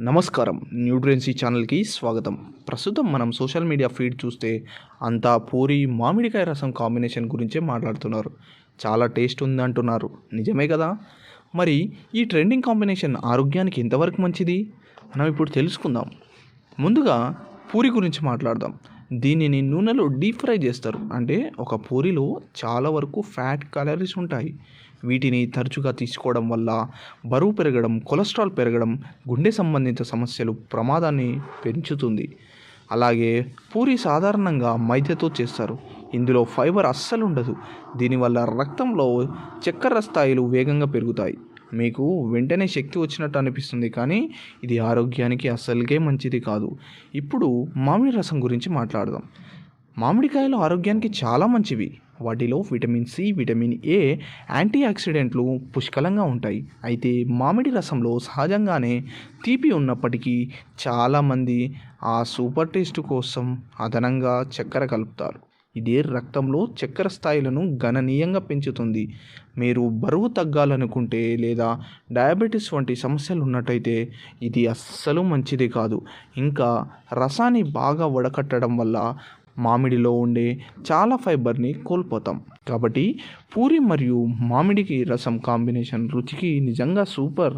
నమస్కారం. న్యూట్రియన్సీ ఛానల్కి స్వాగతం. ప్రస్తుతం మనం సోషల్ మీడియా ఫీడ్ చూస్తే అంతా పూరి మామిడికాయ రసం కాంబినేషన్ గురించే మాట్లాడుతున్నారు. చాలా టేస్ట్ ఉంది అంటున్నారు. నిజమే కదా? మరి ఈ ట్రెండింగ్ కాంబినేషన్ ఆరోగ్యానికి ఎంతవరకు మంచిది? మనం ఇప్పుడు తెలుసుకుందాం. ముందుగా పూరి గురించి మాట్లాడదాం. దీనిని నూనెలో డీప్ ఫ్రై చేస్తారు. అంటే ఒక పూరిలో చాలా వరకు ఫ్యాట్ క్యాలరీస్ ఉంటాయి. వీటిని తరచుగా తీసుకోవడం వల్ల బరువు పెరగడం కొలెస్ట్రాల్ పెరగడం గుండె సంబంధిత సమస్యలు ప్రమాదాన్ని పెంచుతుంది. అలాగే పూరి సాధారణంగా మైదతో చేస్తారు. ఇందులో ఫైబర్ అస్సలు ఉండదు. దీనివల్ల రక్తంలో చక్కెర స్థాయిలు వేగంగా పెరుగుతాయి. మీకు వెంటనే శక్తి వచ్చినట్టు అనిపిస్తుంది కానీ ఇది ఆరోగ్యానికి అస్సలుకే మంచిది కాదు. ఇప్పుడు మామిడి రసం గురించి మాట్లాడదాం. మామిడికాయలు ఆరోగ్యానికి చాలా మంచివి. వాటిలో vitamin C vitamin A anti ఆక్సిడెంట్లు పుష్కలంగా ఉంటాయి. అయితే మామిడి రసంలో సహజంగానే తీపి ఉన్నప్పటికీ చాలామంది ఆ సూపర్ టేస్ట్ కోసం అదనంగా చక్కెర కలుపుతారు. ఇది రక్తంలో చక్కెర స్థాయిలను గణనీయంగా పెంచుతుంది. మీరు బరువు తగ్గాలనుకుంటే లేదా డయాబెటీస్ వంటి సమస్యలు ఉన్నట్టయితే ఇది అస్సలు మంచిది కాదు. ఇంకా రసాన్ని బాగా వడకట్టడం వల్ల మామిడిలో ఉండే చాలా ఫైబర్ని కోల్పోతాం. కాబట్టి పూరి మరియు మామిడికి రసం కాంబినేషన్ రుచికి నిజంగా సూపర్.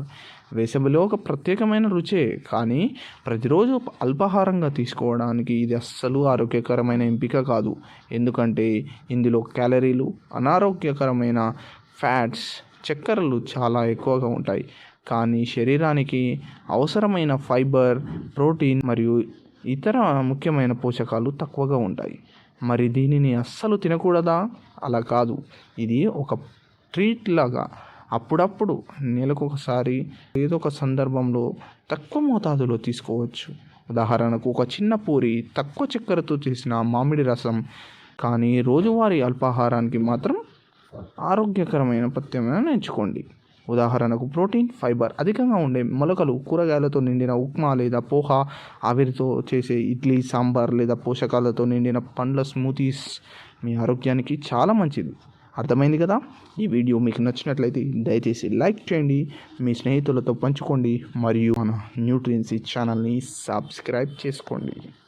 వేసవిలో ఒక ప్రత్యేకమైన రుచే. కానీ ప్రతిరోజు అల్పాహారంగా తీసుకోవడానికి ఇది అస్సలు ఆరోగ్యకరమైన ఎంపిక కాదు. ఎందుకంటే ఇందులో క్యాలరీలు అనారోగ్యకరమైన ఫ్యాట్స్ చక్కెరలు చాలా ఎక్కువగా ఉంటాయి. కానీ శరీరానికి అవసరమైన ఫైబర్ ప్రోటీన్ మరియు ఇతర ముఖ్యమైన పోషకాలు తక్కువగా ఉంటాయి. మరి దీనిని అస్సలు తినకూడదా? అలా కాదు. ఇది ఒక ట్రీట్ లాగా అప్పుడప్పుడు నెలకు ఒకసారి ఏదో ఒక సందర్భంలో తక్కువ మోతాదులో తీసుకోవచ్చు. ఉదాహరణకు ఒక చిన్న పూరి తక్కువ చక్కెరతో చేసిన మామిడి రసం కానీ రోజువారీ అల్పాహారానికి మాత్రం ఆరోగ్యకరమైన ప్రత్యామ్నాయం ఎంచుకోండి. ఉదాహరణకు ప్రోటీన్ ఫైబర్ అధికంగా ఉండే మొలకలు కూరగాయలతో నిండిన ఉప్మా లేదా పోహా ఆవిరితో చేసే ఇడ్లీ సాంబార్ లేదా పోషకాలతో నిండిన పండ్ల స్మూతీస్ మీ ఆరోగ్యానికి చాలా మంచిది. అర్థమైంది కదా? ఈ వీడియో మీకు నచ్చినట్లయితే దయచేసి లైక్ చేయండి మీ స్నేహితులతో పంచుకోండి మరియు మన న్యూట్రియన్సీ ఛానల్ని సబ్స్క్రైబ్ చేసుకోండి.